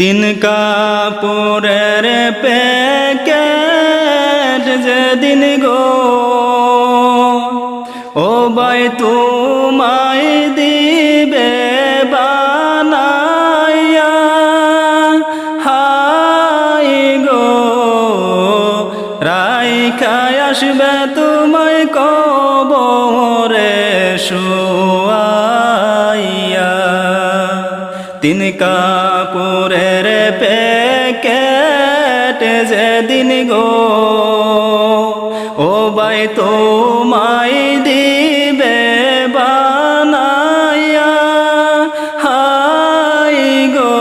তিন কাপড়ের প্যাকেট যেদিন গো। ও বাই তোমায় দিবে বানাইয়া। হাই গো রাইখায় আসবে তোমায় কবরে শুয়াইয়া তিন কাপুরের প্যাকেট যেদিন গো, ও বাই তোমায় দিবে বানাইয়া হাই গো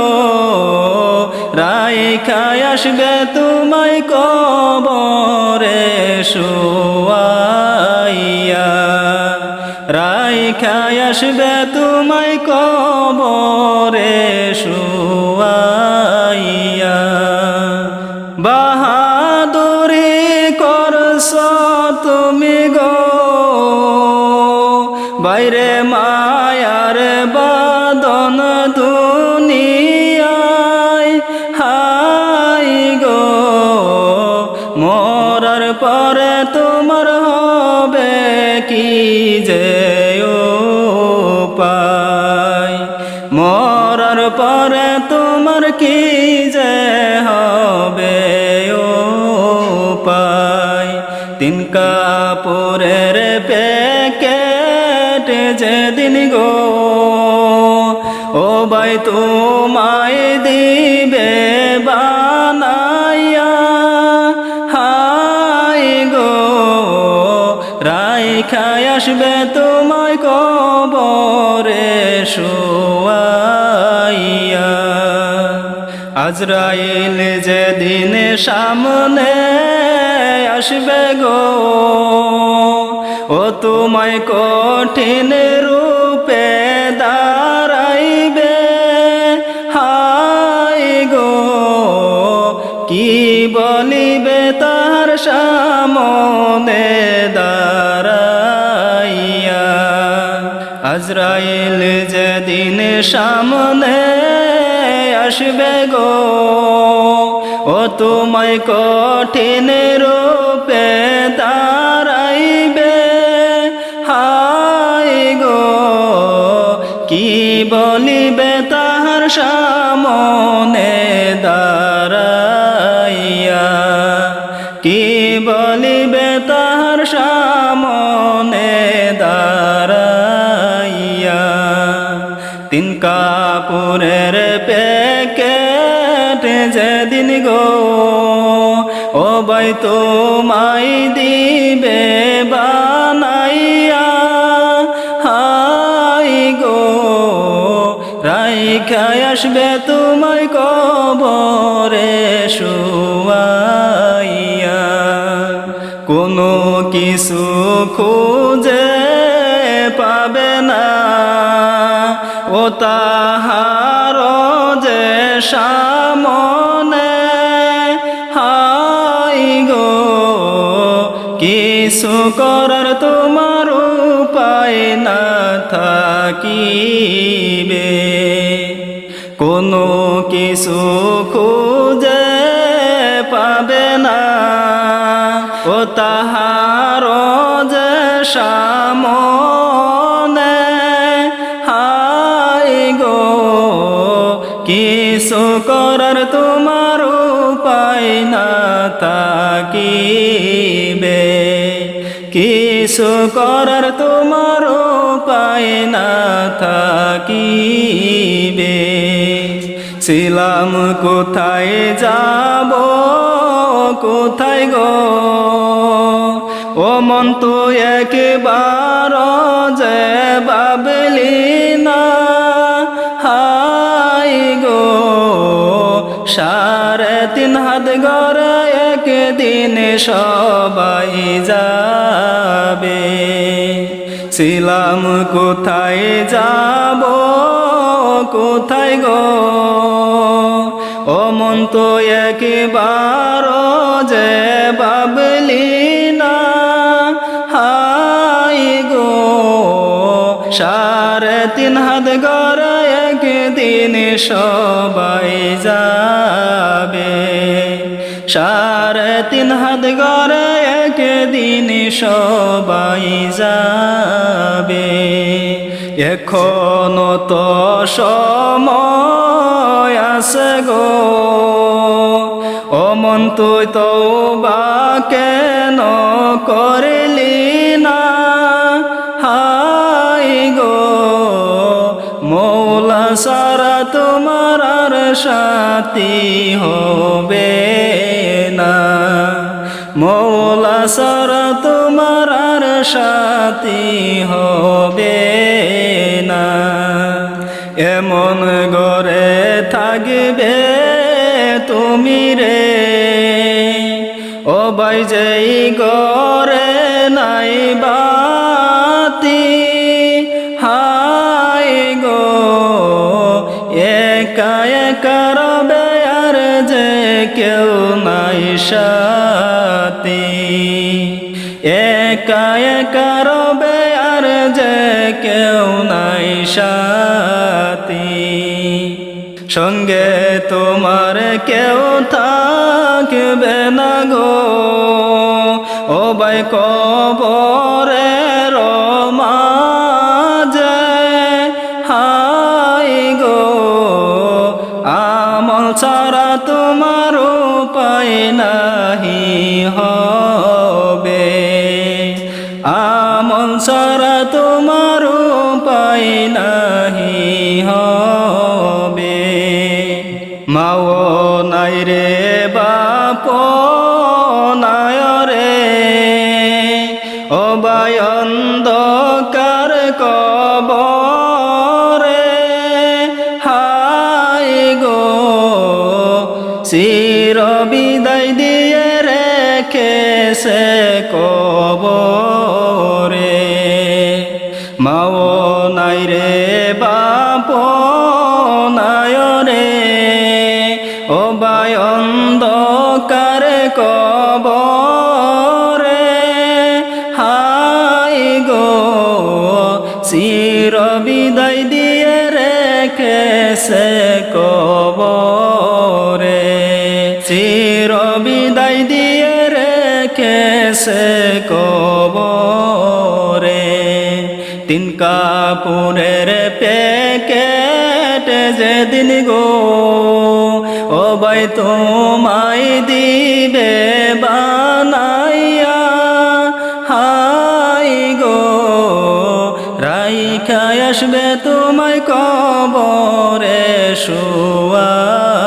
রাই রাইখায় আসবে তোমায় কবরে শুয়াইয়া রাইখায় আসবে তোমায় পরে তোমার কি যে হবে পাই তিন কাপড়ের প্যাকেট যেদিন গো, ও ভাই তোমায় দিবে বানাইয়া। হাই গো, রাইখায় আসবে তোমায় আজরাইল যেদিন সামনে আসবে গো, ও তোমায় কঠিন রূপে দাঁড়াইবে। হাই গো, কি বলিবে তার সামনে দাঁড়াইয়া? আজরাইল যেদিন সামনে আসবে গো। ও তোমায় কঠিন রূপে দাঁড়াইবে। হাই গো, কি বলিবে তাহার সামনে দাঁড়াইয়া? কি বলিবে তাহার সামনে দাঁড়াইয়া? তিন কাপুরের প্যাকেট তোমায় দিবে বানাইয়া। হাই গো রাইখায় আসবে তোমায় কবরে শুয়াইয়া। কোনো কিছু খুঁজে পাবে না। ও তাহার যে সামনে কিছু করার তোমার উপায় না থাকিবে। কোনো কিছু খুঁজে পাবে না। ও তাহার যে সামনে হাই গো, কিছু করার তোমার উপায় না থাকিবে। কিছু করার তোমার উপায় না থাকিবে। ছিলাম কোথায় যাব, কোথায় গো? ও মন তো একবার যে বাবলি না হাই গো, সাড়ে তিন হাত গড়ে একদিন সবাই যাবে। ছিলাম কোথায় যাব, কোথায় গো? ও মন তো একবার যে বাবলি না হাই গো। সাড়ে তিন হাত গড় একদিন সবাই যা সাড়ে তিন হাত গড়ে একদিন সবাই যাবে। এখনও তো সময় আছে গো। ও মন তুই তো বা কেন করলি না? হাই গো, মৌলা সারা তোমার আর সাথী হবে। না। মৌলা সারা তোমার আর সাথী হবে না। এমন গড়ে থাকবে তুমি রে। ও বাই যেই গড়ে নাই বাতি হাই গো, একা একা রবে আর যে কেউ সাথী। একা একা রবে আর যে কেউ নাই সাথী। সঙ্গে তোমার কেউ থাকবে না গো। ও বাই কবরে মাঝে হাই গো। আমল ছাড়া তোমার নাহি হবে। আমল ছাড়া তোমার উপায় নাহি হবে। মাও নাই রে বাপ নাই রে। ও বায়ন্দকার রে বাপ নাই রে ও বায়ন্দকার কবরে, হাই গো, চির বিদায় দিয়ে রেখে সে কবরে, চির বিদায় দিয়ে রেখে কাপুরের প্যাকেট যেদিন গো, ও বাই তোমায় দিবে বানাইয়া, হাই গো রাইখায় আসবে তোমায় কবরে শুয়াইয়া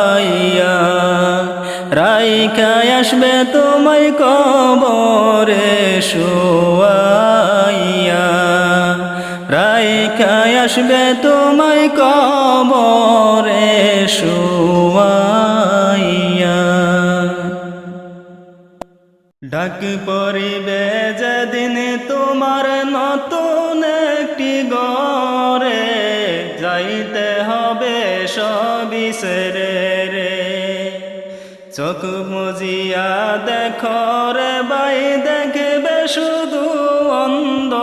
রাইখায় আসবে তোমায় কবরে শুয়াইয়া। রাইখায় আসবে তোমায় কবরে শুয়াইয়া ডাক পরিবে যেদিন তোমার নতুন একটি গরে যাইতে হবে সেরে রে। চোখ মুজিয়া দেখো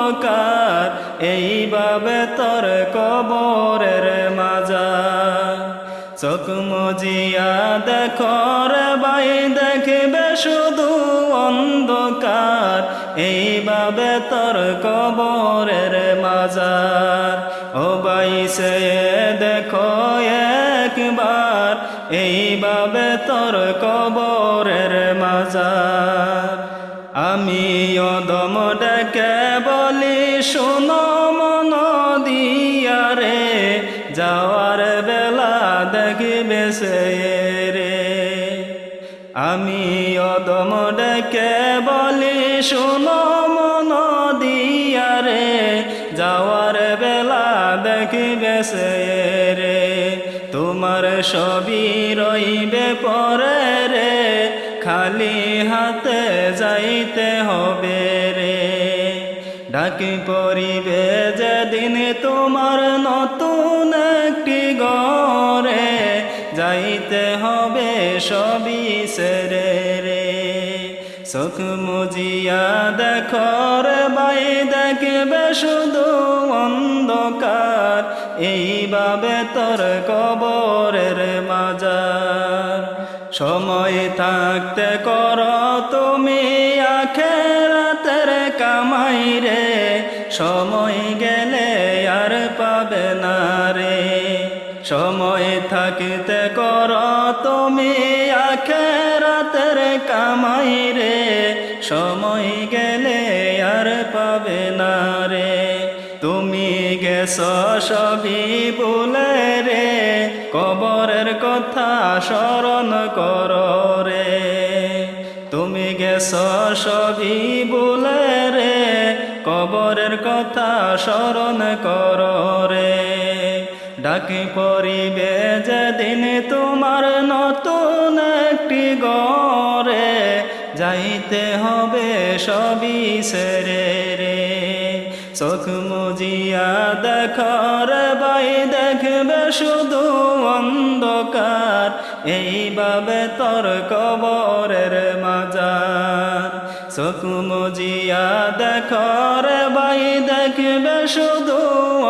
অন্ধকার এইভাবে তোর কবরের মাজা চোখ মজিয়া দেখো রে বাই দেখবে শুধু অন্ধকার। এইভাবে তোর কবরের মাজার। ও বাই সে দেখো একবার, এইভাবে তোর কবরের মাজার। আমি অদম ডেকে বলি শোনো মন দিয়া রে, যাওয়ার বেলা দেখবে সে রে। আমি অদম ডেকে বলি, শোনো মন দিয়া যাওয়ার বেলা দেখবে সে রে। তোমার সবই রইবে পরে রে, খালি হাতে যাইতে হবে। রে ডাকি পরিবে যেদিন তোমার নতুন একটি গরে যাইতে হবে সবই সেরে রে। চোখ মুজিয়া দেখো রে বাই দেখবে শুধু অন্ধকার। এইভাবে তোর কবরের মাজার। সময় থাকতে কর তুমি আখেরাতের কামাই রে, সময় গেলে আর পাবে না রে। সময় থাকতে কর তুমি আখেরাতের কামাই রে, সময় গেলে আর পাবে না রে। তুমি গেছ সবই বলে রে, কবরের কথা স্মরণ কর রে। গেছ সবই বলে রে, কবরের কথা স্মরণ কর রে। ডাকি পরিবে যেদিন তোমার নতুন একটি গড়ে, যাইতে হবে সবই সেরে রে। চোখ মুজিয়া দেখর বাই দেখবে শুধু অন্ধকার। এইভাবে তোর কবরের মাজার। চোখ মুজিয়া দেখর বাই দেখবে শুধু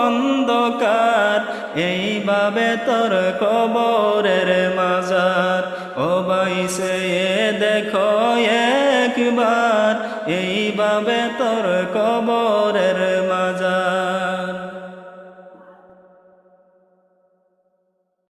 অন্ধকার। এইভাবে তোর কবরের মাজার। ও বাইসে দেখো একবার এইভাবে তোর কবরের মাজার।